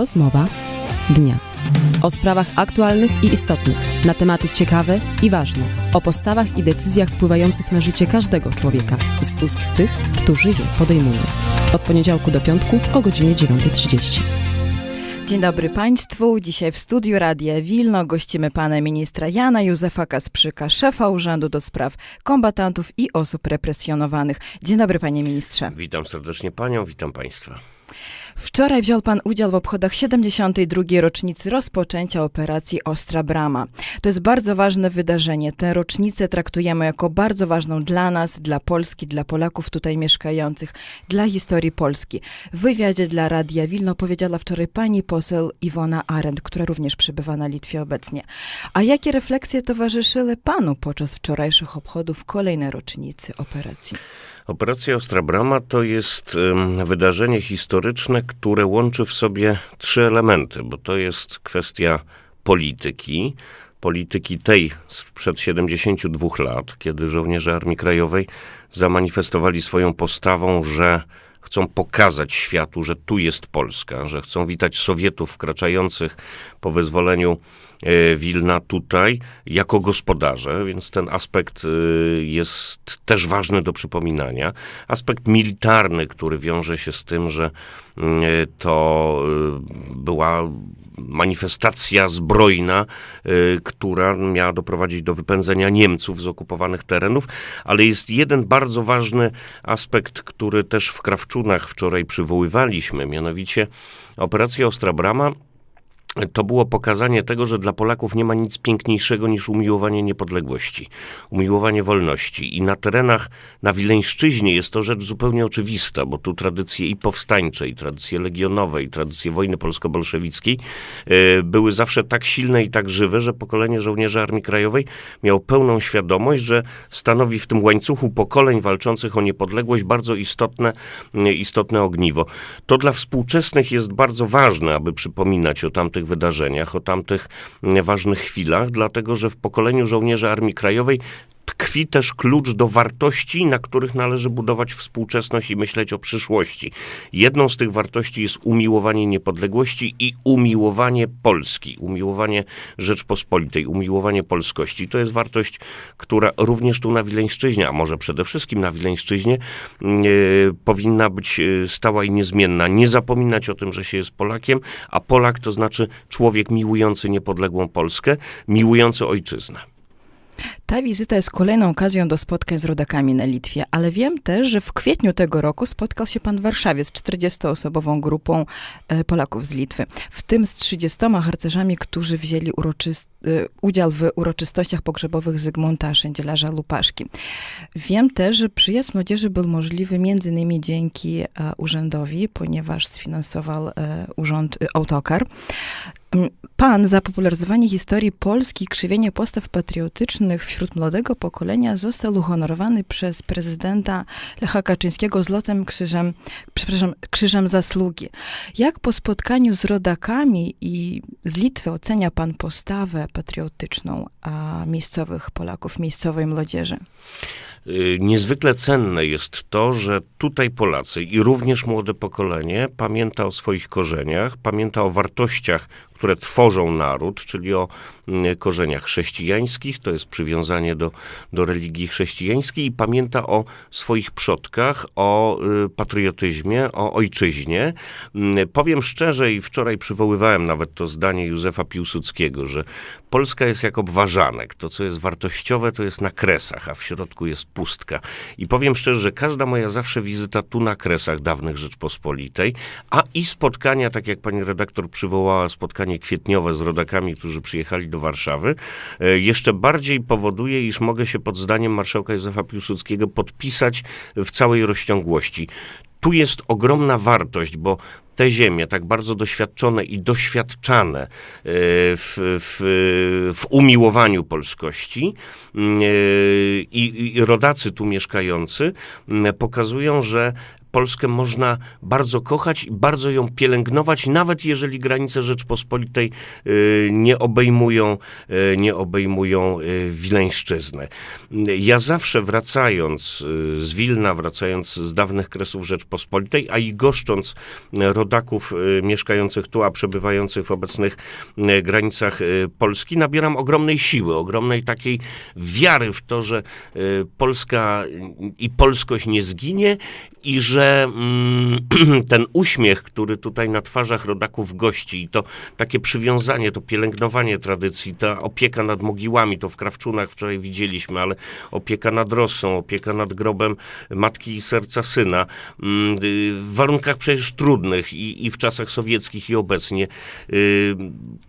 Rozmowa dnia. O sprawach aktualnych i istotnych, na tematy ciekawe i ważne, o postawach i decyzjach wpływających na życie każdego człowieka z ust tych, którzy je podejmują. Od poniedziałku do piątku o godzinie 9.30. Dzień dobry Państwu. Dzisiaj w studiu Radia Wilno gościmy pana ministra Jana Józefa Kasprzyka, szefa Urzędu do Spraw Kombatantów i Osób Represjonowanych. Dzień dobry panie ministrze. Witam serdecznie panią, witam państwa. Wczoraj wziął pan udział w obchodach 72. rocznicy rozpoczęcia operacji Ostra Brama. To jest bardzo ważne wydarzenie. Tę rocznicę traktujemy jako bardzo ważną dla nas, dla Polski, dla Polaków tutaj mieszkających, dla historii Polski. W wywiadzie dla Radia Wilno powiedziała wczoraj pani poseł Iwona Arendt, która również przebywa na Litwie obecnie. A jakie refleksje towarzyszyły panu podczas wczorajszych obchodów kolejnej rocznicy operacji? Operacja Ostra Brama to jest wydarzenie historyczne, które łączy w sobie trzy elementy, bo to jest kwestia polityki, polityki tej sprzed 72 lat, kiedy żołnierze Armii Krajowej zamanifestowali swoją postawą, że chcą pokazać światu, że tu jest Polska, że chcą witać Sowietów wkraczających po wyzwoleniu Wilna tutaj jako gospodarze, więc ten aspekt e, jest też ważny do przypominania. Aspekt militarny, który wiąże się z tym, że mm, to e, była manifestacja zbrojna, która miała doprowadzić do wypędzenia Niemców z okupowanych terenów, ale jest jeden bardzo ważny aspekt, który też w Krawczunach wczoraj przywoływaliśmy, mianowicie operacja Ostra Brama to było pokazanie tego, że dla Polaków nie ma nic piękniejszego niż umiłowanie niepodległości, umiłowanie wolności. I na terenach na Wileńszczyźnie jest to rzecz zupełnie oczywista, bo tu tradycje i powstańcze, i tradycje legionowe, i tradycje wojny polsko-bolszewickiej e, były zawsze tak silne i tak żywe, że pokolenie żołnierzy Armii Krajowej miało pełną świadomość, że stanowi w tym łańcuchu pokoleń walczących o niepodległość bardzo istotne, istotne ogniwo. To dla współczesnych jest bardzo ważne, aby przypominać o tamtych tamtych wydarzeniach, o tamtych mm, ważnych chwilach, dlatego że w pokoleniu żołnierzy Armii Krajowej tkwi też klucz do wartości, na których należy budować współczesność i myśleć o przyszłości. Jedną z tych wartości jest umiłowanie niepodległości i umiłowanie Polski, umiłowanie Rzeczpospolitej, umiłowanie polskości. To jest wartość, która również tu na Wileńszczyźnie, a może przede wszystkim na Wileńszczyźnie, yy, powinna być e, stała i niezmienna. Nie zapominać o tym, że się jest Polakiem, a Polak to znaczy człowiek miłujący niepodległą Polskę, miłujący ojczyznę. Ta wizyta jest kolejną okazją do spotkań z rodakami na Litwie, ale wiem też, że w kwietniu tego roku spotkał się pan w Warszawie z 40-osobową grupą e, Polaków z Litwy, w tym z 30 harcerzami, którzy wzięli e, udział w uroczystościach pogrzebowych Zygmunta Szędzielarza Lupaszki. Wiem też, że przyjazd młodzieży był możliwy innymi dzięki e, urzędowi, ponieważ sfinansował urząd Autokar. Pan za popularyzowanie historii Polski i krzywienie postaw patriotycznych wśród młodego pokolenia został uhonorowany przez prezydenta Lecha Kaczyńskiego złotem krzyżem, przepraszam, krzyżem zasługi. Jak po spotkaniu z rodakami i z Litwy ocenia pan postawę patriotyczną a miejscowych Polaków, miejscowej młodzieży? Y, niezwykle cenne jest to, że tutaj Polacy i również młode pokolenie pamięta o swoich korzeniach, pamięta o wartościach, które tworzą naród, czyli o mm, korzeniach chrześcijańskich, to jest przywiązanie do, do religii chrześcijańskiej i pamięta o swoich przodkach, o y, patriotyzmie, o ojczyźnie. Mm, powiem szczerze i wczoraj przywoływałem nawet to zdanie Józefa Piłsudskiego, że Polska jest jak obwarzanek. To, co jest wartościowe, to jest na kresach, a w środku jest pustka. I powiem szczerze, że każda moja zawsze wizyta tu na kresach dawnych Rzeczpospolitej, a i spotkania, tak jak pani redaktor przywołała, spotkanie kwietniowe z rodakami, którzy przyjechali do Warszawy, e, jeszcze bardziej powoduje, iż mogę się pod zdaniem marszałka Józefa Piłsudskiego podpisać w całej rozciągłości tu jest ogromna wartość, bo te ziemie, tak bardzo doświadczone i doświadczane e, w, w, w umiłowaniu polskości e, i, i rodacy tu mieszkający pokazują, że Polskę można bardzo kochać i bardzo ją pielęgnować, nawet jeżeli granice Rzeczpospolitej y, nie obejmują, y, nie obejmują y, Wileńszczyznę. Ja zawsze wracając z Wilna, wracając z dawnych kresów Rzeczpospolitej, a i goszcząc rodaków mieszkających tu, a przebywających w obecnych granicach Polski, nabieram ogromnej siły, ogromnej takiej wiary w to, że Polska i polskość nie zginie i że mm, ten uśmiech, który tutaj na twarzach rodaków gości i to takie przywiązanie, to pielęgnowanie tradycji, ta opieka nad mogiłami, to w Krawczunach wczoraj widzieliśmy, ale opieka nad Rossą, opieka nad grobem matki i serca syna, mm, y, w warunkach przecież trudnych i, i w czasach sowieckich i obecnie, y,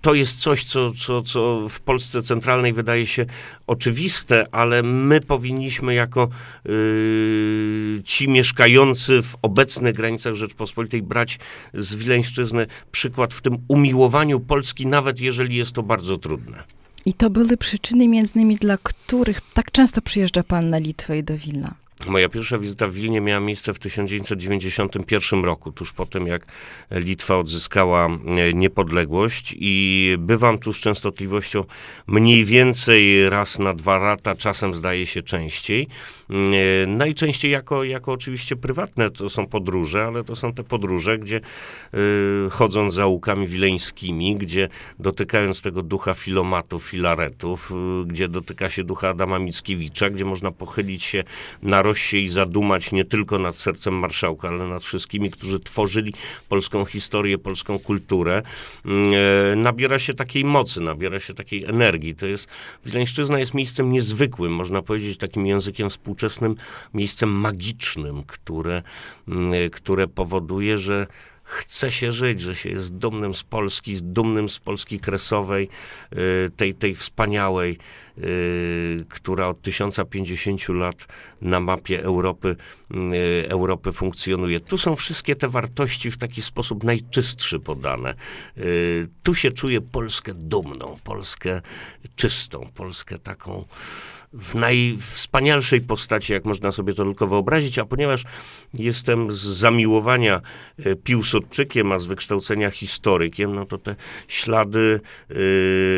to jest coś, co, co, co w Polsce centralnej wydaje się oczywiste, ale my powinniśmy jako y, ci mieszkający w obecnych granicach Rzeczpospolitej brać z Wileńszczyzny przykład w tym umiłowaniu Polski, nawet jeżeli jest to bardzo trudne. I to były przyczyny między innymi, dla których tak często przyjeżdża pan na Litwę i do Wilna. Moja pierwsza wizyta w Wilnie miała miejsce w 1991 roku, tuż po tym jak Litwa odzyskała e, niepodległość i bywam tu z częstotliwością mniej więcej raz na dwa lata, czasem zdaje się częściej. E, Najczęściej jako, jako oczywiście prywatne to są podróże, ale to są te podróże, gdzie e, chodząc za łukami wileńskimi, gdzie dotykając tego ducha filomatów, filaretów, e, gdzie dotyka się ducha Adama Mickiewicza, gdzie można pochylić się na rosie i zadumać nie tylko nad sercem marszałka, ale nad wszystkimi, którzy tworzyli polską historię, polską kulturę, mm, e, nabiera się takiej mocy, nabiera się takiej energii. To jest, Wileńszczyzna jest miejscem niezwykłym, można powiedzieć takim językiem współczesnym, miejscem magicznym, które, mm, e, które powoduje, że chce się żyć, że się jest dumnym z Polski, z dumnym z Polski kresowej, y, tej, tej wspaniałej, y, która od 1050 lat na mapie Europy, y, Europy funkcjonuje. Tu są wszystkie te wartości w taki sposób najczystszy podane. Tu się czuje Polskę dumną, Polskę czystą, Polskę taką w najwspanialszej postaci, jak można sobie to tylko wyobrazić, a ponieważ jestem z zamiłowania e, Piłsudczykiem, a z wykształcenia historykiem, no to te ślady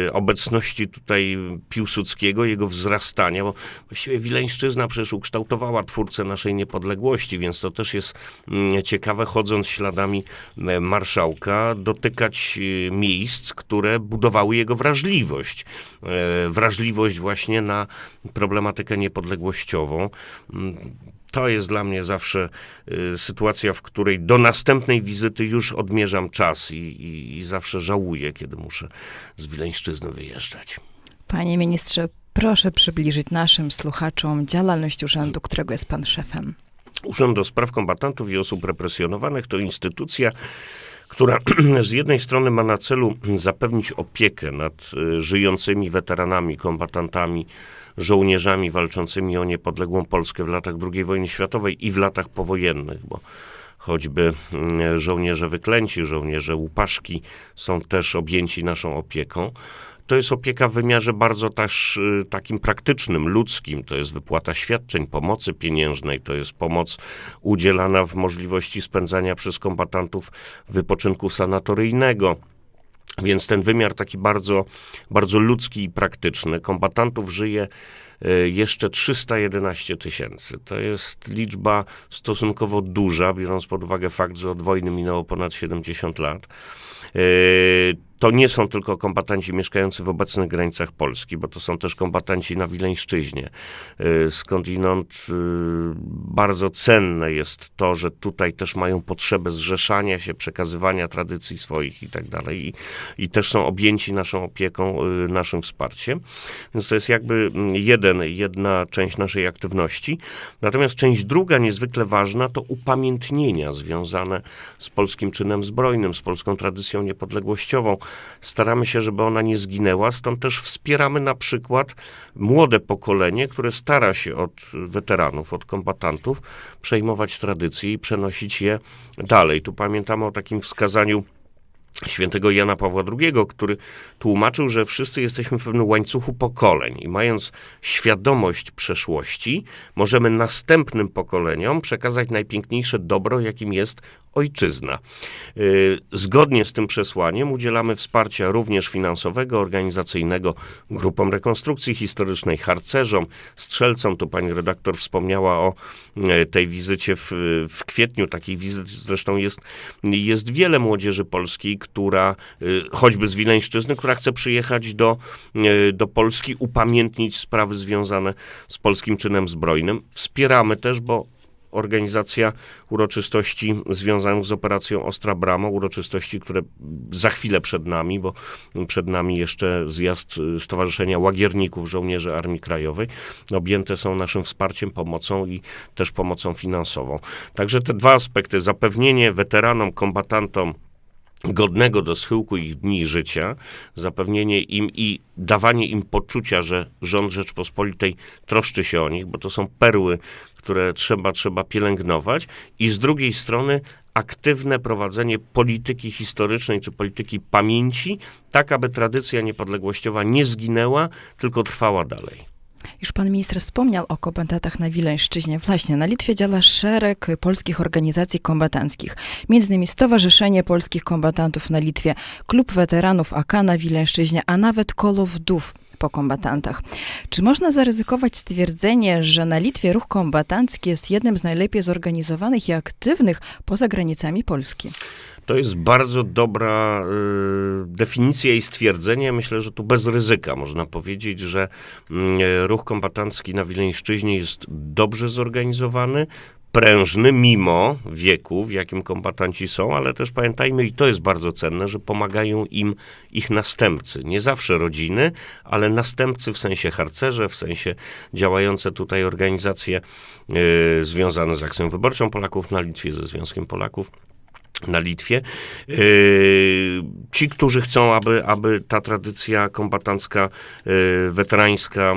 e, obecności tutaj Piłsudskiego, jego wzrastania, bo właściwie Wileńszczyzna przecież ukształtowała twórcę naszej niepodległości, więc to też jest mm, ciekawe, chodząc śladami e, marszałka, dotykać e, miejsc, które budowały jego wrażliwość. Wrażliwość właśnie na problematykę niepodległościową. Mm, To jest dla mnie zawsze y, sytuacja, w której do następnej wizyty już odmierzam czas i, i, i zawsze żałuję, kiedy muszę z Wileńszczyzny wyjeżdżać. Panie ministrze, proszę przybliżyć naszym słuchaczom działalność urzędu, którego jest pan szefem. Urząd do Spraw Kombatantów i Osób Represjonowanych to instytucja, która z jednej strony ma na celu zapewnić opiekę nad y, żyjącymi weteranami, kombatantami, żołnierzami walczącymi o niepodległą Polskę w latach II wojny światowej i w latach powojennych, bo choćby mm, żołnierze wyklęci, żołnierze łupaszki są też objęci naszą opieką. To jest opieka w wymiarze bardzo też y, takim praktycznym, ludzkim. To jest wypłata świadczeń, pomocy pieniężnej, to jest pomoc udzielana w możliwości spędzania przez kombatantów wypoczynku sanatoryjnego. Więc ten wymiar taki bardzo, bardzo ludzki i praktyczny. Kombatantów żyje y, jeszcze 311 tysięcy. To jest liczba stosunkowo duża, biorąc pod uwagę fakt, że od wojny minęło ponad 70 lat. To nie są tylko kombatanci mieszkający w obecnych granicach Polski, bo to są też kombatanci na Wileńszczyźnie. Y, Skądinąd y, bardzo cenne jest to, że tutaj też mają potrzebę zrzeszania się, przekazywania tradycji swoich i tak dalej. I- I też są objęci naszą opieką, y, naszym wsparciem. Więc to jest jakby mm, jeden, jedna część naszej aktywności. Natomiast część druga, niezwykle ważna, to upamiętnienia związane z polskim czynem zbrojnym, z polską tradycją niepodległościową. Staramy się, żeby ona nie zginęła, stąd też wspieramy na przykład młode pokolenie, które stara się od weteranów, od kombatantów przejmować tradycje i przenosić je dalej. Tu pamiętamy o takim wskazaniu świętego Jana Pawła II, który tłumaczył, że wszyscy jesteśmy w pewnym łańcuchu pokoleń i mając świadomość przeszłości, możemy następnym pokoleniom przekazać najpiękniejsze dobro, jakim jest ojczyzna. Y, Zgodnie z tym przesłaniem udzielamy wsparcia również finansowego, organizacyjnego grupom rekonstrukcji historycznej, harcerzom, strzelcom. Tu pani redaktor wspomniała o e, tej wizycie w, w kwietniu. Takich wizyt zresztą jest, jest wiele młodzieży polskiej, która y, choćby z Wileńszczyzny, która chce przyjechać do, y, do Polski, upamiętnić sprawy związane z polskim czynem zbrojnym. Wspieramy też, bo organizacja uroczystości związanych z operacją Ostra Brama, uroczystości, które za chwilę przed nami, bo przed nami jeszcze zjazd Stowarzyszenia Łagierników Żołnierzy Armii Krajowej, objęte są naszym wsparciem, pomocą i też pomocą finansową. Także te dwa aspekty, zapewnienie weteranom, kombatantom godnego do schyłku ich dni życia, zapewnienie im i dawanie im poczucia, że rząd Rzeczpospolitej troszczy się o nich, bo to są perły, które trzeba, trzeba pielęgnować i z drugiej strony aktywne prowadzenie polityki historycznej czy polityki pamięci, tak aby tradycja niepodległościowa nie zginęła, tylko trwała dalej. Już pan minister wspomniał o kombatantach na Wileńszczyźnie. Właśnie, na Litwie działa szereg polskich organizacji kombatanckich. Między innymi Stowarzyszenie Polskich Kombatantów na Litwie, Klub Weteranów AK na Wileńszczyźnie, a nawet Kolo Wdów po kombatantach. Czy można zaryzykować stwierdzenie, że na Litwie ruch kombatancki jest jednym z najlepiej zorganizowanych i aktywnych poza granicami Polski? To jest bardzo dobra y, definicja i stwierdzenie. Myślę, że tu bez ryzyka można powiedzieć, że y, ruch kombatancki na Wileńszczyźnie jest dobrze zorganizowany, prężny mimo wieku, w jakim kombatanci są, ale też pamiętajmy, i to jest bardzo cenne, że pomagają im ich następcy. Nie zawsze rodziny, ale następcy w sensie harcerze, w sensie działające tutaj organizacje y, związane z akcją wyborczą Polaków na Litwie, ze Związkiem Polaków na Litwie. Yy, Ci, którzy chcą, aby, aby ta tradycja kombatancka, yy, weterańska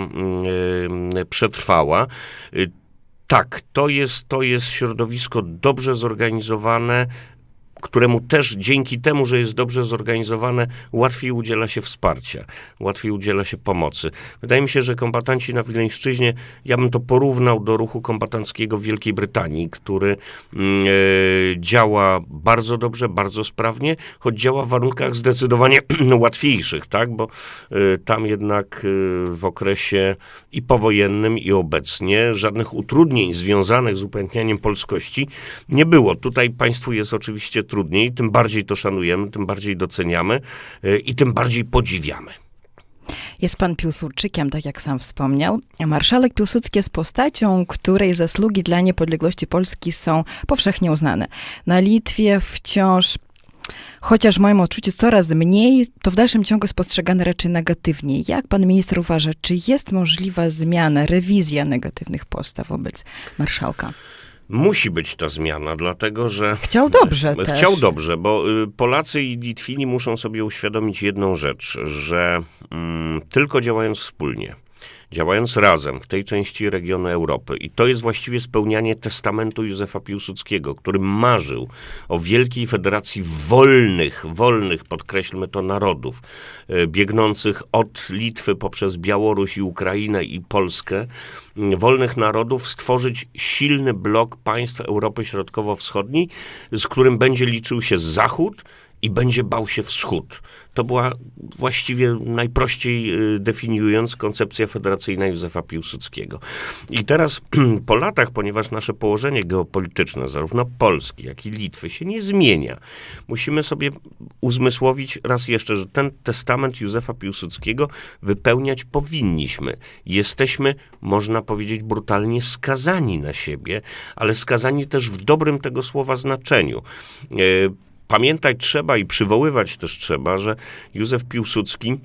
yy, przetrwała. Tak, to jest, to jest środowisko dobrze zorganizowane, któremu też dzięki temu, że jest dobrze zorganizowane, łatwiej udziela się wsparcia, łatwiej udziela się pomocy. Wydaje mi się, że kombatanci na Wileńszczyźnie, ja bym to porównał do ruchu kombatanckiego w Wielkiej Brytanii, który e, działa bardzo dobrze, bardzo sprawnie, choć działa w warunkach zdecydowanie łatwiejszych, tak? bo e, tam jednak e, w okresie i powojennym, i obecnie żadnych utrudnień związanych z upamiętnianiem polskości nie było. Tutaj państwu jest oczywiście trudniej, tym bardziej to szanujemy, tym bardziej doceniamy y, i tym bardziej podziwiamy. Jest pan Piłsudczykiem, tak jak sam wspomniał. Marszałek Piłsudski jest postacią, której zasługi dla niepodległości Polski są powszechnie uznane. Na Litwie wciąż, chociaż w moim odczuciu coraz mniej, to w dalszym ciągu jest postrzegane raczej negatywnie. Jak pan minister uważa, czy jest możliwa zmiana, rewizja negatywnych postaw wobec marszałka? Musi być ta zmiana, dlatego że Chciał dobrze też. Chciał dobrze, bo y, Polacy i Litwini muszą sobie uświadomić jedną rzecz, że mm, tylko działając wspólnie, działając razem w tej części regionu Europy, i to jest właściwie spełnianie testamentu Józefa Piłsudskiego, który marzył o wielkiej federacji wolnych, wolnych, podkreślmy to, narodów, y, biegnących od Litwy poprzez Białoruś i Ukrainę i Polskę, wolnych narodów, stworzyć silny blok państw Europy Środkowo-Wschodniej, z którym będzie liczył się Zachód, i będzie bał się wschód. To była właściwie najprościej y, definiując koncepcja federacyjna Józefa Piłsudskiego. I teraz po latach, ponieważ nasze położenie geopolityczne, zarówno Polski, jak i Litwy, się nie zmienia, musimy sobie uzmysłowić raz jeszcze, że ten testament Józefa Piłsudskiego wypełniać powinniśmy. Jesteśmy, można powiedzieć, brutalnie skazani na siebie, ale skazani też w dobrym tego słowa znaczeniu. Pamiętać trzeba i przywoływać też trzeba, że Józef Piłsudski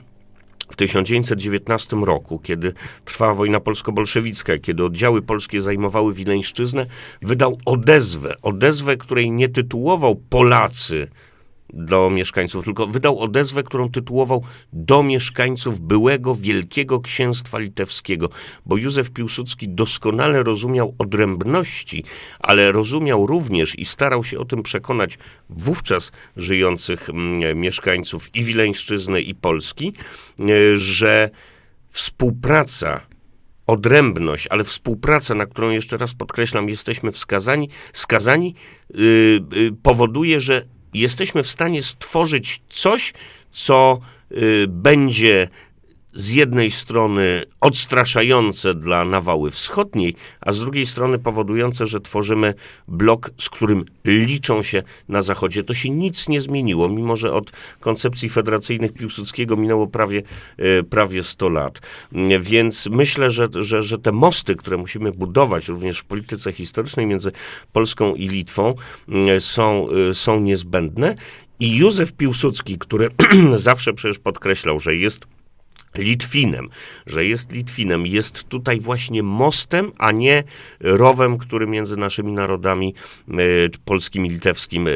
w 1919 roku, kiedy trwała wojna polsko-bolszewicka, kiedy oddziały polskie zajmowały Wileńszczyznę, wydał odezwę, odezwę, której nie tytułował Polacy do mieszkańców, tylko wydał odezwę, którą tytułował do mieszkańców byłego Wielkiego Księstwa Litewskiego, bo Józef Piłsudski doskonale rozumiał odrębności, ale rozumiał również i starał się o tym przekonać wówczas żyjących mm, mieszkańców i Wileńszczyzny i Polski, e, że współpraca odrębność, ale współpraca, na którą jeszcze raz podkreślam, jesteśmy wskazani, skazani, yy, yy, powoduje, że jesteśmy w stanie stworzyć coś, co yy, będzie z jednej strony odstraszające dla nawały wschodniej, a z drugiej strony powodujące, że tworzymy blok, z którym liczą się na Zachodzie. To się nic nie zmieniło, mimo że od koncepcji federacyjnych Piłsudskiego minęło prawie, e, prawie 100 lat. Więc myślę, że, że, że te mosty, które musimy budować również w polityce historycznej między Polską i Litwą mm, są, e, są niezbędne. I Józef Piłsudski, który zawsze przecież podkreślał, że jest Litwinem, że jest Litwinem, jest tutaj właśnie mostem, a nie rowem, który między naszymi narodami e, polskim i litewskim e, e,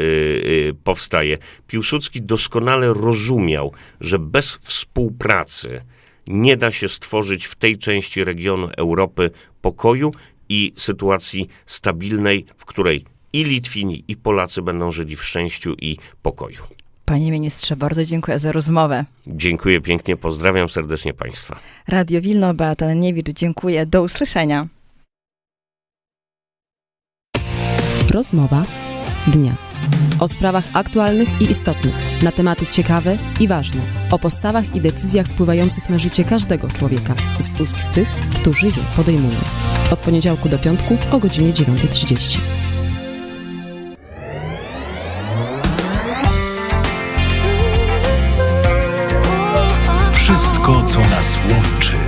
powstaje. Piłsudski doskonale rozumiał, że bez współpracy nie da się stworzyć w tej części regionu Europy pokoju i sytuacji stabilnej, w której i Litwini, i Polacy będą żyli w szczęściu i pokoju. Panie ministrze, bardzo dziękuję za rozmowę. Dziękuję pięknie, pozdrawiam serdecznie Państwa. Radio Wilno, Beata Niewicz, dziękuję. Do usłyszenia. Rozmowa dnia. O sprawach aktualnych i istotnych, na tematy ciekawe i ważne, o postawach i decyzjach wpływających na życie każdego człowieka z ust tych, którzy je podejmują. Od poniedziałku do piątku o godzinie 9.30. Wszystko, co nas łączy.